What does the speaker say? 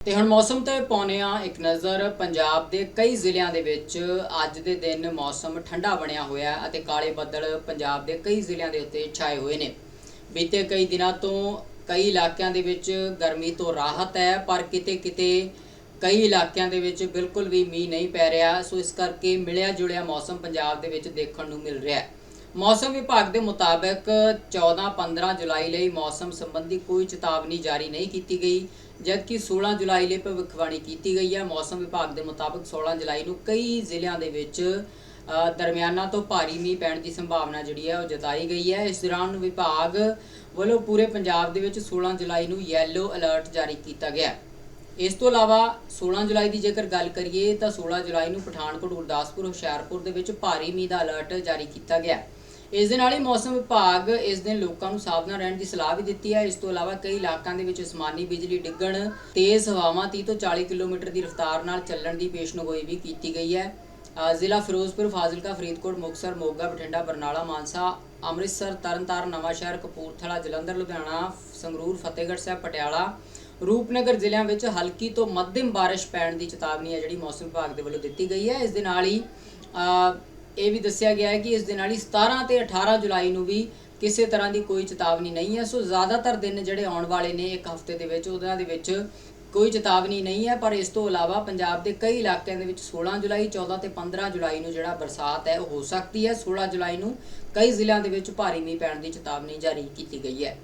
ਤੇ ਹੁਣ ਮੌਸਮ ਤੇ ਪਾਉਂਦੇ ਆ ਇੱਕ ਨਜ਼ਰ। ਪੰਜਾਬ ਦੇ ਕਈ ਜ਼ਿਲ੍ਹਿਆਂ ਦੇ ਵਿੱਚ ਅੱਜ ਦੇ ਦਿਨ ਮੌਸਮ ਠੰਡਾ ਬਣਿਆ ਹੋਇਆ ਅਤੇ ਕਾਲੇ ਬੱਦਲ ਪੰਜਾਬ ਦੇ ਕਈ ਜ਼ਿਲ੍ਹਿਆਂ ਦੇ ਉੱਤੇ ਛਾਏ ਹੋਏ ਨੇ। ਬੀਤੇ ਕਈ ਦਿਨਾਂ ਤੋਂ ਕਈ ਇਲਾਕਿਆਂ ਦੇ ਵਿੱਚ ਗਰਮੀ ਤੋਂ ਰਾਹਤ ਹੈ, ਪਰ ਕਿਤੇ ਕਿਤੇ ਕਈ ਇਲਾਕਿਆਂ ਦੇ ਵਿੱਚ ਬਿਲਕੁਲ ਵੀ ਮੀਂਹ ਨਹੀਂ ਪੈ ਰਿਹਾ। ਸੋ ਇਸ ਕਰਕੇ ਮਿਲਿਆ ਜੁਲਿਆ ਮੌਸਮ ਪੰਜਾਬ ਦੇ ਵਿੱਚ ਦੇਖਣ ਨੂੰ ਮਿਲ ਰਿਹਾ ਹੈ। ਮੌਸਮ ਵਿਭਾਗ ਦੇ ਮੁਤਾਬਕ 14-15 ਜੁਲਾਈ ਲਈ ਮੌਸਮ ਸੰਬੰਧੀ ਕੋਈ ਚੇਤਾਵਨੀ ਜਾਰੀ ਨਹੀਂ ਕੀਤੀ ਗਈ, ਜਦਕਿ 16 ਜੁਲਾਈ ਲਈ ਭਵਿੱਖਬਾਣੀ ਕੀਤੀ ਗਈ ਹੈ। ਮੌਸਮ ਵਿਭਾਗ ਦੇ ਮੁਤਾਬਕ 16 ਜੁਲਾਈ ਨੂੰ ਕਈ ਜ਼ਿਲ੍ਹਿਆਂ ਦੇ ਵਿੱਚ ਦਰਮਿਆਨਾ ਤੋਂ ਭਾਰੀ ਮੀਂਹ ਪੈਣ ਦੀ ਸੰਭਾਵਨਾ ਜਿਹੜੀ ਹੈ ਉਹ ਜਤਾਈ ਗਈ ਹੈ। ਇਸ ਦੌਰਾਨ ਵਿਭਾਗ ਵੱਲੋਂ ਪੂਰੇ ਪੰਜਾਬ ਦੇ ਵਿੱਚ 16 ਜੁਲਾਈ ਨੂੰ ਯੈਲੋ ਅਲਰਟ ਜਾਰੀ ਕੀਤਾ ਗਿਆ ਇਸ ਤੋਂ ਇਲਾਵਾ 16 ਜੁਲਾਈ ਦੀ ਜੇਕਰ ਗੱਲ ਕਰੀਏ ਤਾਂ 16 ਜੁਲਾਈ ਨੂੰ ਪਠਾਨਕੋਟ, ਗੁਰਦਾਸਪੁਰ, ਹੁਸ਼ਿਆਰਪੁਰ ਦੇ ਵਿੱਚ ਭਾਰੀ ਮੀਂਹ ਦਾ ਅਲਰਟ ਜਾਰੀ ਕੀਤਾ ਗਿਆ ਇਸ ਦੇ ਨਾਲ ਹੀ ਮੌਸਮ ਵਿਭਾਗ ਇਸ ਦਿਨ ਲੋਕਾਂ ਨੂੰ ਸਾਵਧਾਨ ਰਹਿਣ ਦੀ ਸਲਾਹ ਵੀ ਦਿੱਤੀ ਹੈ। ਇਸ ਤੋਂ ਇਲਾਵਾ ਕਈ ਇਲਾਕਿਆਂ ਦੇ ਵਿੱਚ ਅਸਮਾਨੀ ਬਿਜਲੀ ਡਿੱਗਣ, ਤੇਜ਼ ਹਵਾਵਾਂ 30 ਤੋਂ 40 ਕਿਲੋਮੀਟਰ ਦੀ ਰਫ਼ਤਾਰ ਨਾਲ ਚੱਲਣ ਦੀ ਪੇਸ਼ਨਗੋਈ ਵੀ ਕੀਤੀ ਗਈ ਹੈ। ਜ਼ਿਲ੍ਹਾ ਫਿਰੋਜ਼ਪੁਰ, ਫਾਜ਼ਿਲਕਾ, ਫਰੀਦਕੋਟ, ਮੁਕਤਸਰ, ਮੋਗਾ, ਬਠਿੰਡਾ, ਬਰਨਾਲਾ, ਮਾਨਸਾ, ਅੰਮ੍ਰਿਤਸਰ, ਤਰਨਤਾਰਨ ਨਵਾਂਸ਼ਹਿਰ ਕਪੂਰਥਲਾ, ਜਲੰਧਰ, ਲੁਧਿਆਣਾ, ਸੰਗਰੂਰ, ਫਤਿਹਗੜ੍ਹ ਸਾਹਿਬ, ਪਟਿਆਲਾ, ਰੂਪਨਗਰ ਜ਼ਿਲ੍ਹਿਆਂ ਵਿੱਚ ਹਲਕੀ ਤੋਂ ਮੱਧਮ ਬਾਰਿਸ਼ ਪੈਣ ਦੀ ਚੇਤਾਵਨੀ ਹੈ ਜਿਹੜੀ ਮੌਸਮ ਵਿਭਾਗ ਦੇ ਵੱਲੋਂ ਦਿੱਤੀ ਗਈ ਹੈ। ਇਸ ਦੇ ਨਾਲ ਹੀ ਇਹ ਵੀ ਦੱਸਿਆ ਗਿਆ ਹੈ ਕਿ ਇਸ ਦੇ ਨਾਲ ਹੀ 17 ਤੇ 18 ਜੁਲਾਈ ਨੂੰ ਵੀ ਕਿਸੇ ਤਰ੍ਹਾਂ ਦੀ ਕੋਈ ਚੇਤਾਵਨੀ ਨਹੀਂ ਹੈ। ਸੋ ਜ਼ਿਆਦਾਤਰ ਦਿਨ ਜਿਹੜੇ ਆਉਣ ਵਾਲੇ ਨੇ ਇੱਕ ਹਫ਼ਤੇ ਦੇ ਵਿੱਚ, ਉਹਨਾਂ ਦੇ ਵਿੱਚ ਕੋਈ ਚੇਤਾਵਨੀ ਨਹੀਂ ਹੈ। ਪਰ ਇਸ ਤੋਂ ਇਲਾਵਾ ਪੰਜਾਬ ਦੇ ਕਈ ਇਲਾਕਿਆਂ ਦੇ ਵਿੱਚ 16 ਜੁਲਾਈ 14 ਤੇ 15 ਜੁਲਾਈ ਨੂੰ ਜਿਹੜਾ ਬਰਸਾਤ ਹੈ, ਉਹ ਹੋ ਸਕਦੀ ਹੈ। 16 ਜੁਲਾਈ ਨੂੰ ਕਈ ਜ਼ਿਲ੍ਹਿਆਂ ਦੇ ਵਿੱਚ ਭਾਰੀ ਮੀਂਹ ਪੈਣ ਦੀ ਚੇਤਾਵਨੀ ਜਾਰੀ ਕੀਤੀ ਗਈ ਹੈ।